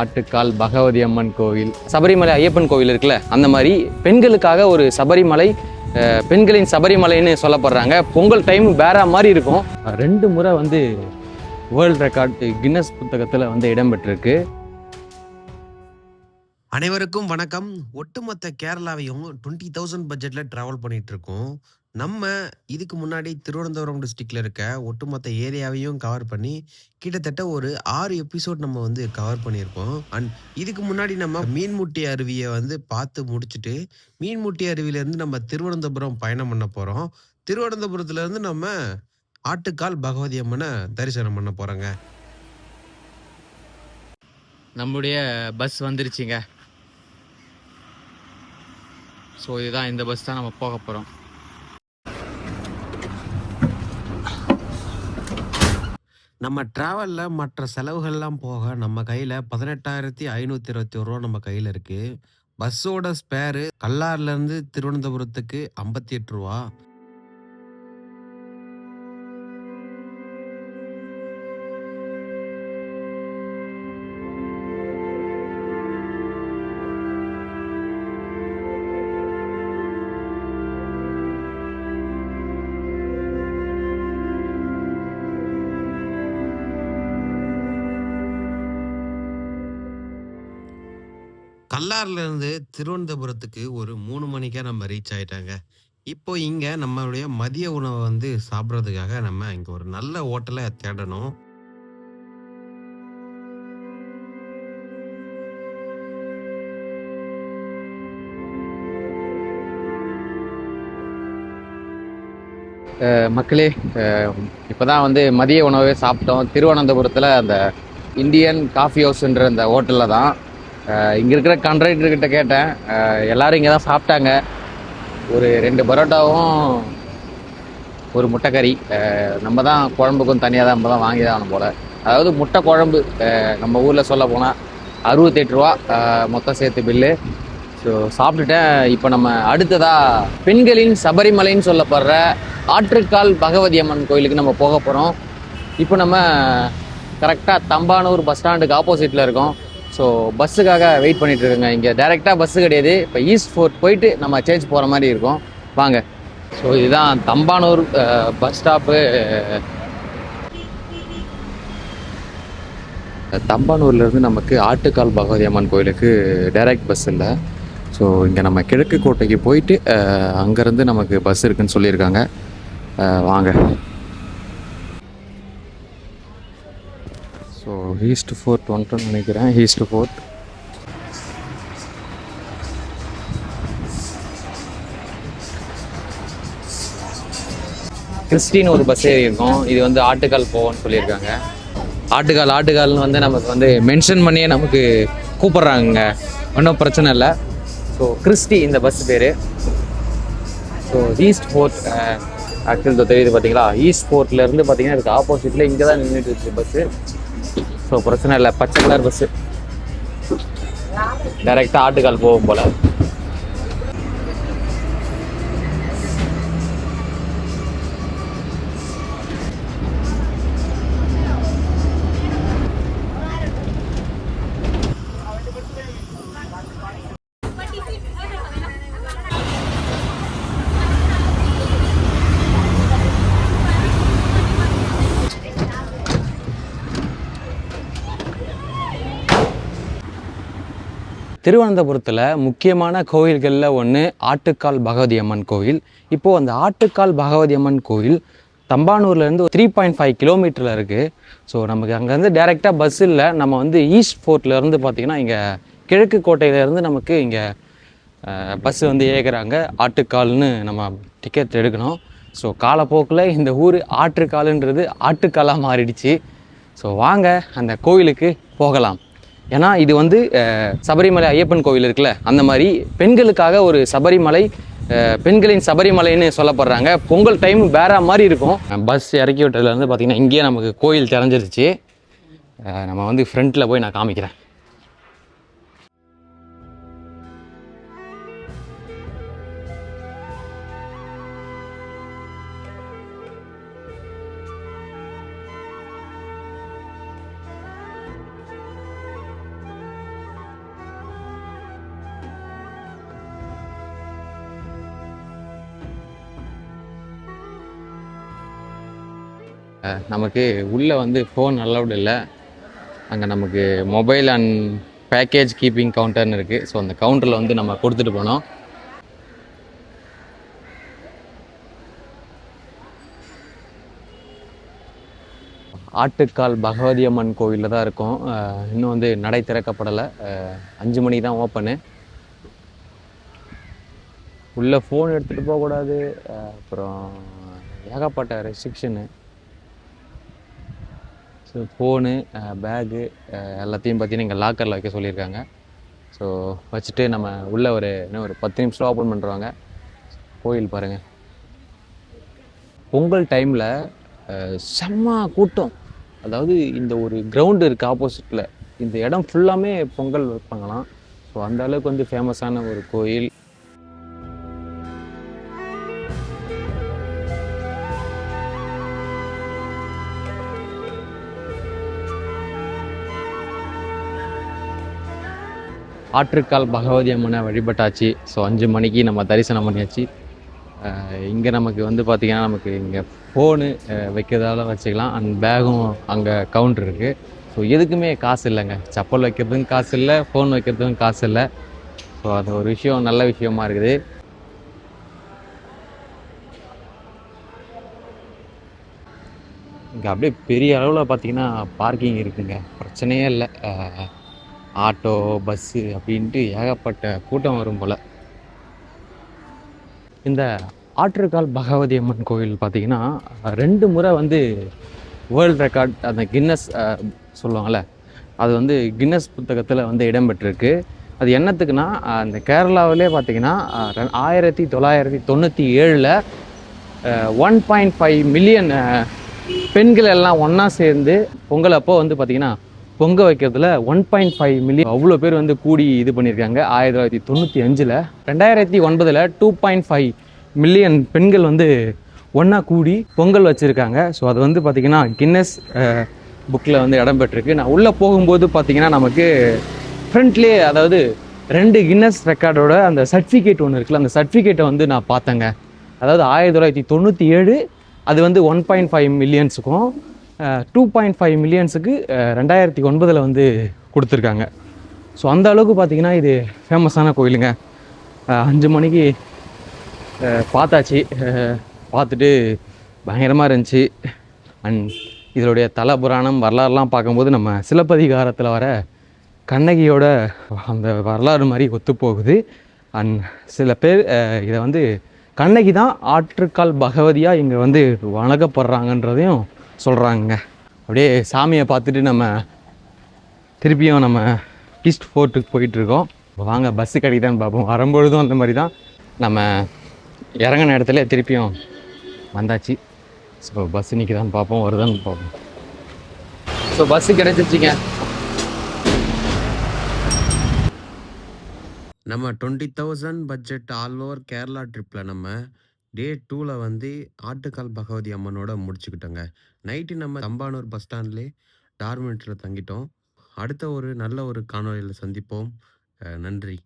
ஆட்டுக்கால் பகவதி அம்மன் கோவில் சபரிமலை ஐயப்பன் கோவில் இருக்குல்ல அந்த மாதிரி பெண்களுக்காக ஒரு சபரிமலை பெண்களின் சபரிமலைன்னு சொல்லப்படுறாங்க. பொங்கல் டைம் வேற மாதிரி இருக்கும். ரெண்டு முறை வந்து வேர்ல்ட் ரெக்கார்ட் கின்னஸ் புத்தகத்தில் வந்து இடம்பெற்றிருக்கு. அனைவருக்கும் வணக்கம். ஒட்டுமொத்த கேரளாவையும் டுவெண்ட்டி தௌசண்ட் பட்ஜெட்டில் ட்ராவல் பண்ணிகிட்ருக்கோம் இருக்கோம். நம்ம இதுக்கு முன்னாடி திருவனந்தபுரம் டிஸ்ட்ரிக்ட்ல இருக்க ஒட்டுமொத்த ஏரியாவையும் கவர் பண்ணி கிட்டத்தட்ட ஒரு ஆறு எபிசோட் நம்ம வந்து கவர் பண்ணியிருக்கோம். அண்ட் இதுக்கு முன்னாடி நம்ம மீன்முட்டி அருவியை வந்து பார்த்து முடிச்சுட்டு மீன்முட்டி அருவியிலேருந்து நம்ம திருவனந்தபுரம் பயணம் பண்ண போகிறோம் திருவனந்தபுரத்துலேருந்து நம்ம ஆட்டுக்கால் பகவதி அம்மனை தரிசனம் பண்ண போகிறோங்க நம்முடைய பஸ் வந்துருச்சுங்க. ஸோ இதுதான் இந்த பஸ் தான் நம்ம போக போகிறோம் நம்ம ட்ராவலில் மற்ற செலவுகள்லாம் போக நம்ம கையில் பதினெட்டாயிரத்தி ஐநூற்றி இருபத்தி ஒரு ரூபா நம்ம கையில் இருக்குது பஸ்ஸோட ஸ்பேரு கல்லார்லேருந்து திருவனந்தபுரத்துக்கு ஐம்பத்தி எட்டு ரூபா. கல்லார்லேருந்து திருவனந்தபுரத்துக்கு ஒரு மூணு மணிக்கே நம்ம ரீச் ஆயிட்டாங்க. இப்போ இங்கே நம்மளுடைய மதிய உணவை வந்து சாப்பிட்றதுக்காக நம்ம இங்கே ஒரு நல்ல ஹோட்டலை தேடணும். மக்களே இப்போ தான் வந்து மதிய உணவே சாப்பிட்டோம். திருவனந்தபுரத்தில் அந்த இந்தியன் காஃபி ஹவுஸ்ன்ற அந்த ஹோட்டலில் தான் இங்கே இருக்கிற கண்ட்ராக்டர்கிட்ட கேட்டேன். எல்லோரும் இங்கே தான் சாப்பிட்டாங்க. ஒரு ரெண்டு பரோட்டாவும் ஒரு முட்டைக்கறி. நம்ம தான் குழம்புக்கும் தனியாக தான் நம்ம தான் வாங்கி தான் ஆகணும் போல். அதாவது முட்டை குழம்பு நம்ம ஊரில் சொல்ல போனால் அறுபத்தெட்டு ரூபா மொத்தம் சேர்த்து பில்லு ஸோ சாப்பிட்டுட்டேன். இப்போ நம்ம அடுத்ததாக பெண்களின் சபரிமலைன்னு சொல்லப்படுற ஆற்றுக்கால் பகவதி அம்மன் கோயிலுக்கு நம்ம போக போகிறோம் இப்போ நம்ம கரெக்டாக தம்பானூர் பஸ் ஸ்டாண்டுக்கு ஆப்போசிட்டில் இருக்கோம். ஸோ பஸ்ஸுக்காக வெயிட் பண்ணிகிட்டு இருக்கோங்க. இங்கே டைரெக்டாக பஸ்ஸு கிடையாது. இப்போ ஈஸ்ட் ஃபோர்ட் போயிட்டு நம்ம சேஞ்ச் போகிற மாதிரி இருக்கும். வாங்க. ஸோ இதுதான் தம்பானூர் பஸ் ஸ்டாப்பு தம்பானூர்லேருந்து நமக்கு ஆட்டுக்கால் பகவதி அம்மன் கோயிலுக்கு டைரக்ட் பஸ் இல்லை. ஸோ இங்கே நம்ம கிழக்கு கோட்டைக்கு போயிட்டு அங்கேருந்து நமக்கு பஸ் இருக்குன்னு சொல்லியிருக்காங்க. வாங்க ஸோ ஈஸ்ட் ஃபோர்ட் வந்துட்டோம்னு நினைக்கிறேன். ஈஸ்ட் ஃபோர்ட் கிறிஸ்டின் ஒரு பஸ் ஏறி இருக்கும். இது வந்து ஆட்டுக்கால் போவோம்னு சொல்லியிருக்காங்க. ஆட்டுக்கால் ஆட்டுக்கால்னு வந்து நமக்கு வந்து மென்ஷன் பண்ணியே நமக்கு கூப்பிட்றாங்க ஒன்றும் பிரச்சனை இல்லை. ஸோ கிறிஸ்டி இந்த பஸ் பேர். ஸோ ஈஸ்ட் ஃபோர்ட் ஆக்சுவல் தெரியுது பார்த்தீங்களா ஈஸ்ட் ஃபோர்ட்லேருந்து பார்த்தீங்கன்னா இதுக்கு ஆப்போசிட்டில் இங்கே தான் நின்றுட்டு இருக்கு பஸ்ஸு ஸோ பிரச்சனை இல்லை. பச்சை கலர் பஸ்ஸு டைரெக்டாக ஆட்டுக்கால் போகும் போல். திருவனந்தபுரத்தில் முக்கியமான கோயில்களில் ஒன்று ஆட்டுக்கால் பகவதி அம்மன் கோயில். இப்போது அந்த ஆட்டுக்கால் பகவதி அம்மன் கோயில் தம்பானூர்லேருந்து த்ரீ பாயிண்ட் ஃபைவ் கிலோமீட்டரில் இருக்குது ஸோ நமக்கு அங்கேருந்து டேரெக்டாக பஸ் இல்லை. நம்ம வந்து ஈஸ்ட் ஃபோர்ட்லேருந்து பார்த்திங்கன்னா இங்கே கிழக்கு கோட்டையிலேருந்து நமக்கு இங்கே பஸ் வந்து ஏகுறாங்க ஆட்டுக்கால்னு நம்ம டிக்கெட் எடுக்கணும். ஸோ காலப்போக்கில் இந்த ஊர் ஆற்றுக்காலுன்றது ஆட்டுக்காலாக மாறிடுச்சு. ஸோ வாங்க அந்த கோயிலுக்கு போகலாம். ஏன்னா இது வந்து சபரிமலை ஐயப்பன் கோவில் இருக்குல்ல அந்த மாதிரி பெண்களுக்காக ஒரு சபரிமலை பெண்களின் சபரிமலைன்னு சொல்லப்படுறாங்க. பொங்கல் டைம் வேற மாதிரி இருக்கும். பஸ் இறக்கி விட்டதுலேருந்து பார்த்தீங்கன்னா இங்கேயே நமக்கு கோயில் தெரிஞ்சிருச்சு. நம்ம வந்து ஃப்ரண்ட்டில் போய் நான் காமிக்கிறேன். நமக்கு உள்ளே வந்து ஃபோன் அலௌடு இல்லை. அங்கே நமக்கு மொபைல் அண்ட் பேக்கேஜ் கீப்பிங் கவுண்டர்னு இருக்குது ஸோ அந்த கவுண்டரில் வந்து நம்ம கொடுத்துட்டு போனோம். ஆட்டுக்கால் பகவதி அம்மன் கோவிலில் தான் இருக்கும். இன்னும் வந்து நடை திறக்கப்படலை. அஞ்சு மணி தான் ஓப்பனு உள்ளே ஃபோன் எடுத்துகிட்டு போகக்கூடாது. அப்புறம் ஏகப்பட்ட ரெஸ்ட்ரிக்ஷனு ஸோ ஃபோனு பேகு எல்லாத்தையும் பார்த்தீங்கன்னா இங்கே லாக்கரில் வைக்க சொல்லியிருக்காங்க. ஸோ வச்சுட்டு நம்ம உள்ளே ஒரு இன்னும் ஒரு பத்து நிமிஷம் ஓப்பன் பண்ணுறாங்க கோயில் பாருங்கள் பொங்கல் டைமில் செம்ம கூட்டம். அதாவது இந்த ஒரு கிரவுண்டு இருக்குது ஆப்போசிட்டில் இந்த இடம் ஃபுல்லாமே பொங்கல் வைப்பாங்களாம். ஸோ அந்த அளவுக்கு வந்து ஃபேமஸான ஒரு கோயில். ஆற்றுக்கால் பகவதி அம்மனை வழிபட்டாச்சு. ஸோ அஞ்சு மணிக்கு நம்ம தரிசனம் பண்ணியாச்சு. இங்கே நமக்கு வந்து பார்த்திங்கன்னா நமக்கு இங்கே ஃபோனு வைக்கிறதால வச்சுக்கலாம். அண்ட் பேகும் அங்கே கவுண்டர் இருக்குது ஸோ எதுக்குமே காசு இல்லைங்க. செப்பல் வைக்கிறதுக்கும் காசு இல்லை ஃபோன் வைக்கிறதுக்கும் காசு இல்லை. ஸோ அது ஒரு விஷயம் நல்ல விஷயமா இருக்குது. இங்கே அப்படியே பெரிய அளவில் பார்த்தீங்கன்னா பார்க்கிங் இருக்குங்க. பிரச்சனையே இல்லை. ஆட்டோ பஸ்ஸு அப்படின்ட்டு ஏகப்பட்ட கூட்டம் வரும் போல். இந்த ஆற்றுக்கால் பகவதி அம்மன் கோயில் பார்த்தீங்கன்னா ரெண்டு முறை வந்து வேர்ல்ட் ரெக்கார்ட் அந்த கின்னஸ் சொல்லுவாங்கள்ல அது வந்து கின்னஸ் புத்தகத்தில் வந்து இடம்பெற்றிருக்கு. அது என்னத்துக்குன்னா அந்த கேரளாவிலே பார்த்தீங்கன்னா ரெ- ஆயிரத்தி தொள்ளாயிரத்தி தொண்ணூற்றி ஏழில் ஒன் பாயிண்ட் ஃபைவ் மில்லியன் பெண்கள் எல்லாம் ஒன்றா சேர்ந்து பொங்கல் அப்போ வந்து பார்த்திங்கன்னா பொங்க வைக்கிறதுல ஒன் பாயிண்ட் ஃபைவ் மில்லியன் அவ்வளோ பேர் வந்து கூடி இது பண்ணியிருக்காங்க. ஆயிரத்தி தொள்ளாயிரத்தி தொண்ணூற்றி அஞ்சில் ரெண்டாயிரத்தி ஒன்பதில் டூ பாயிண்ட் ஃபைவ் மில்லியன் பெண்கள் வந்து ஒன்றா கூடி பொங்கல் வச்சுருக்காங்க. ஸோ அது வந்து பார்த்திங்கன்னா கின்னஸ் புக்கில் வந்து இடம் பெற்றிருக்கு. நான் உள்ளே போகும்போது பார்த்திங்கன்னா நமக்கு ஃப்ரண்ட்லேயே அதாவது ரெண்டு கின்னஸ் ரெக்கார்டோட அந்த சர்டிஃபிகேட் ஒன்று இருக்குல்ல அந்த சர்டிஃபிகேட்டை வந்து நான் பார்த்தேங்க. அதாவது ஆயிரத்தி தொள்ளாயிரத்தி தொண்ணூற்றி ஏழு அது வந்து ஒன் பாயிண்ட் ஃபைவ் மில்லியன்ஸுக்கும் டூ பாயிண்ட் ஃபைவ் மில்லியன்ஸுக்கு ரெண்டாயிரத்தி ஒன்பதில் வந்து கொடுத்துருக்காங்க. ஸோ அந்த அளவுக்கு பார்த்தீங்கன்னா இது ஃபேமஸான கோயிலுங்க. அஞ்சு மணிக்கு பார்த்தாச்சு. பார்த்துட்டு பயங்கரமாக இருந்துச்சு. அண்ட் இதனுடைய தல புராணம் வரலாறுலாம் பார்க்கும்போது நம்ம சிலப்பதிகாரத்தில் வர கண்ணகியோட அந்த வரலாறு மாதிரி ஒத்துப்போகுது அண்ட் சில பேர் இதை வந்து கண்ணகி தான் ஆற்றுக்கால் பகவதியாக இங்கே வந்து வணங்கப்படுறாங்கன்றதையும் சொல்கிறாங்க அப்படியே சாமியை பார்த்துட்டு நம்ம திருப்பியும் நம்ம ஈஸ்ட் ஃபோர்ட்டுக்கு போயிட்டுருக்கோம். வாங்க பஸ்ஸு கிடைக்குதான்னு பார்ப்போம். வரும்பொழுதும் அந்த மாதிரி தான் நம்ம இறங்கின இடத்துல திருப்பியும் வந்தாச்சு. ஸோ பஸ் நிற்கிதான்னு பார்ப்போம் வருதான்னு பார்ப்போம். ஸோ பஸ்ஸு கிடைச்சிருச்சிங்க. நம்ம twenty thousand budget all over Kerala ட்ரிப்பில் நம்ம டே டூவில் வந்து ஆட்டுக்கால் பகவதி அம்மனோட முடிச்சுக்கிட்டோங்க. நைட்டு நம்ம தம்பானூர் பஸ் ஸ்டாண்ட்லேயே டார்மெண்ட்டில் தங்கிட்டோம். அடுத்த ஒரு நல்ல ஒரு காணொளியில் சந்திப்போம். நன்றி.